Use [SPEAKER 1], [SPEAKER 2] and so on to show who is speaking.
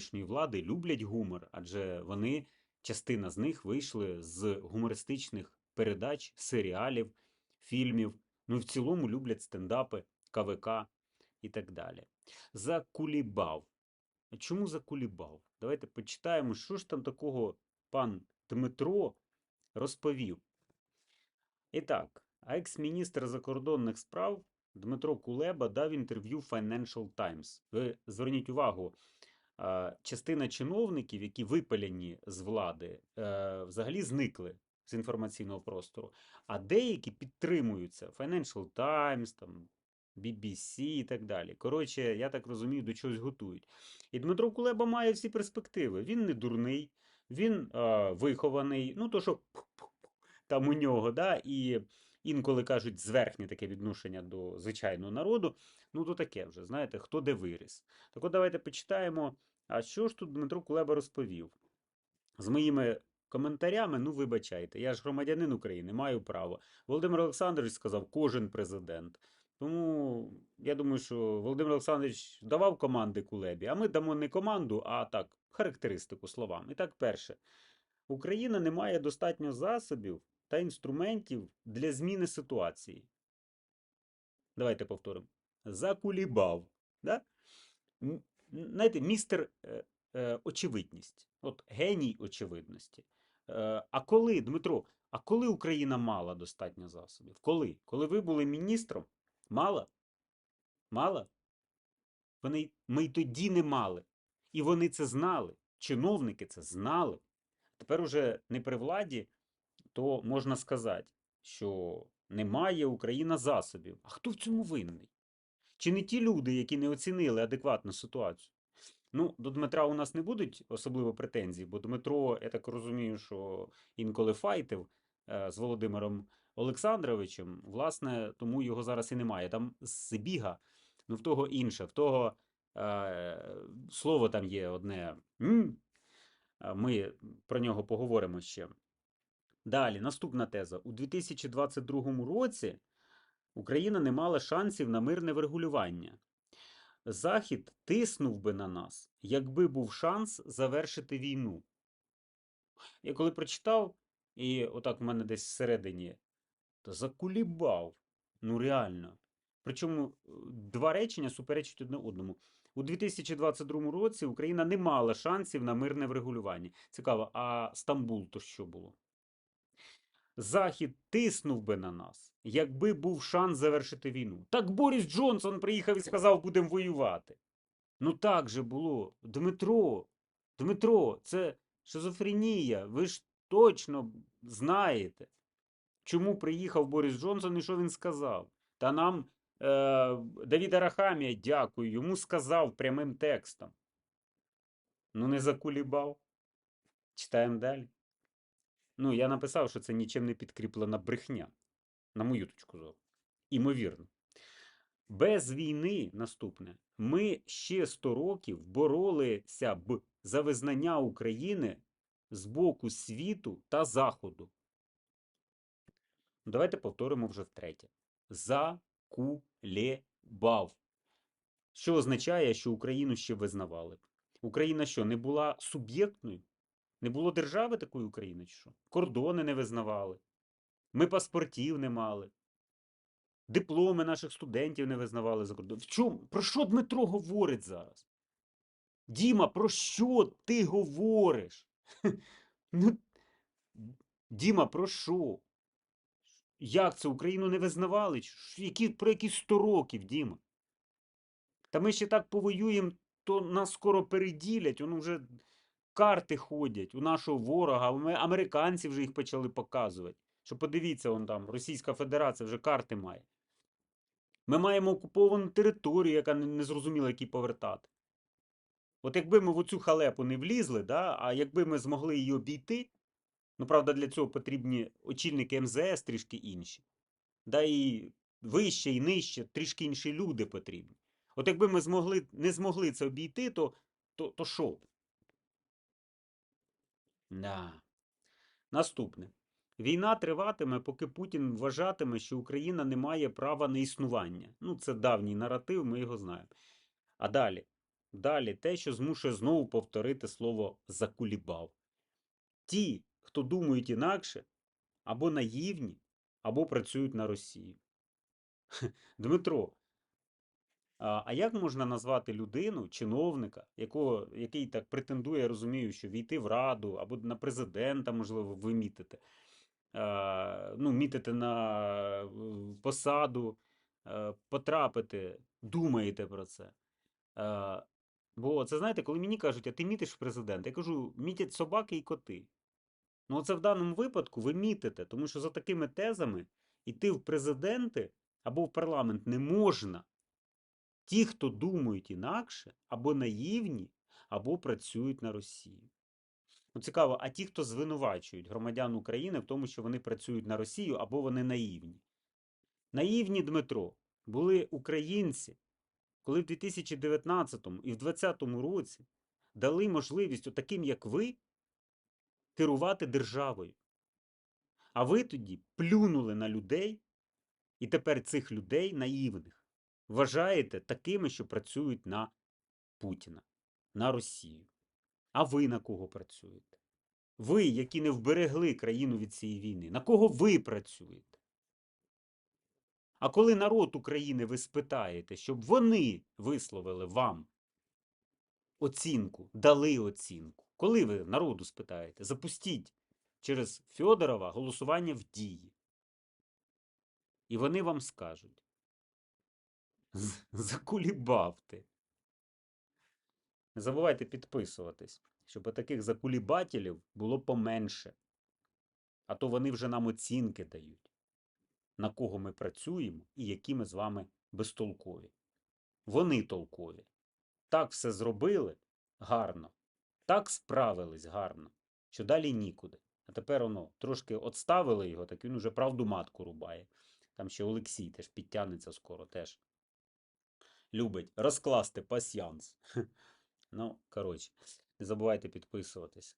[SPEAKER 1] нинішньої влади люблять гумор, адже вони, частина з них вийшли з гумористичних передач, серіалів, фільмів. Ну в цілому люблять стендапи, КВК і так далі. Закулібав. Чому закулібав? Давайте почитаємо, що ж там такого пан Дмитро розповів. І так, екс-міністр закордонних справ Дмитро Кулеба дав інтерв'ю Financial Times. Ви зверніть увагу, частина чиновників, які випалені з влади, е, взагалі зникли з інформаційного простору, а деякі підтримуються. Financial Times, там, BBC і так далі. Коротше, я так розумію, до чогось готують. І Дмитро Кулеба має всі перспективи. Він не дурний, він е, вихований, ну то що там у нього, да, і інколи кажуть зверхнє таке відношення до звичайного народу. Ну, то таке вже, знаєте, хто де виріс. Так от давайте почитаємо, а що ж тут Дмитро Кулеба розповів. З моїми коментарями, ну вибачайте, я ж громадянин України, маю право. Володимир Олександрович сказав, кожен президент. Тому я думаю, що Володимир Олександрович давав команди Кулебі, а ми дамо не команду, а так, характеристику словам. І так, перше, Україна не має достатньо засобів та інструментів для зміни ситуації. Давайте повторимо. Закулібав. Да? Знаєте, містер е, е, очевидність. От геній очевидності. Е, а коли, Дмитро, а коли Україна мала достатньо засобів? Коли? Коли ви були міністром? Мала? Мала? Вони, ми й тоді не мали. І вони це знали. Чиновники це знали. Тепер уже не при владі, то можна сказати, що немає Україна засобів. А хто в цьому винний? Чи не ті люди, які не оцінили адекватну ситуацію? Ну, до Дмитра у нас не будуть особливо претензій, бо Дмитро, я так розумію, що інколи файтив е, з Володимиром Олександровичем, власне, тому його зараз і немає. Там з біга, ну в того інше, в того е, слово там є одне. Ми про нього поговоримо ще. Далі, наступна теза. У 2022 році Україна не мала шансів на мирне врегулювання. Захід тиснув би на нас, якби був шанс завершити війну. Я коли прочитав, і отак в мене десь всередині, то закулібав. Ну реально. Причому е, два речення суперечать одне одному. У 2022 році Україна не мала шансів на мирне врегулювання. Цікаво, а Стамбул то що було? Захід тиснув би на нас, якби був шанс завершити війну. Так Борис Джонсон приїхав і сказав, будемо воювати. Ну так же було. Дмитро, Дмитро, це шизофренія. Ви ж точно знаєте, чому приїхав Борис Джонсон і що він сказав. Та нам е, Давід Арахамія, дякую, йому сказав прямим текстом. Ну, не закулібав. Читаємо далі. Ну, я написав, що це нічим не підкріплена брехня. На мою точку зору. Імовірно. Без війни, наступне, ми ще 100 років боролися б за визнання України з боку світу та Заходу. Давайте повторимо вже втретє. Закулебав. Що означає, що Україну ще визнавали? Україна що, не була суб'єктною? Не було держави такої України, чи що? Кордони не визнавали. Ми паспортів не мали. Дипломи наших студентів не визнавали за кордоном. В чому? Про що Дмитро говорить зараз? Діма, про що ти говориш? Ну, Діма, про що? Як це Україну не визнавали? Які, про які 100 років, Діма? Та ми ще так повоюємо, то нас скоро переділять, воно вже карти ходять у нашого ворога, ми- американці вже їх почали показувати. Що подивіться, он там, Російська Федерація вже карти має. Ми маємо окуповану територію, яка не зрозуміла, які повертати. От якби ми в оцю халепу не влізли, да, а якби ми змогли її обійти, ну, правда, для цього потрібні очільники МЗС трішки інші. Да і вище, і нижче, трішки інші люди потрібні. От якби ми змогли, не змогли це обійти, то, то, то що? Да. Наступне. Війна триватиме, поки Путін вважатиме, що Україна не має права на існування. Ну, це давній наратив, ми його знаємо. А далі. Далі те, що змушує знову повторити слово закулібав. Ті, хто думають інакше, або наївні, або працюють на Росію. Дмитро, а як можна назвати людину, чиновника, якого, який так претендує, я розумію, що війти в Раду або на президента, можливо, ви мітите, ну, мітите на посаду, потрапити, думаєте про це. Бо це знаєте, коли мені кажуть, а ти мітиш президента, я кажу, мітять собаки і коти. Ну, оце в даному випадку ви мітите, тому що за такими тезами йти в президенти або в парламент не можна. Ті, хто думають інакше, або наївні, або працюють на Росію. Ну, цікаво, а ті, хто звинувачують громадян України в тому, що вони працюють на Росію, або вони наївні. Наївні Дмитро були українці, коли в 2019 і в 2020 році дали можливість таким, як ви, керувати державою. А ви тоді плюнули на людей, і тепер цих людей наївних вважаєте такими, що працюють на Путіна, на Росію. А ви на кого працюєте? Ви, які не вберегли країну від цієї війни, на кого ви працюєте? А коли народ України ви спитаєте, щоб вони висловили вам оцінку, дали оцінку, коли ви народу спитаєте, запустіть через Фьодорова голосування в дії. І вони вам скажуть: «З- закулібав ти. Не забувайте підписуватись, щоб таких закулібателів було поменше. А то вони вже нам оцінки дають, на кого ми працюємо і які ми з вами безтолкові. Вони толкові. Так все зробили гарно, так справились гарно, що далі нікуди. А тепер воно трошки отставили його, так він уже правду матку рубає. Там ще Олексій теж підтягнеться скоро теж. Любить розкласти пасьянс. Ну, коротше, не забувайте підписуватись.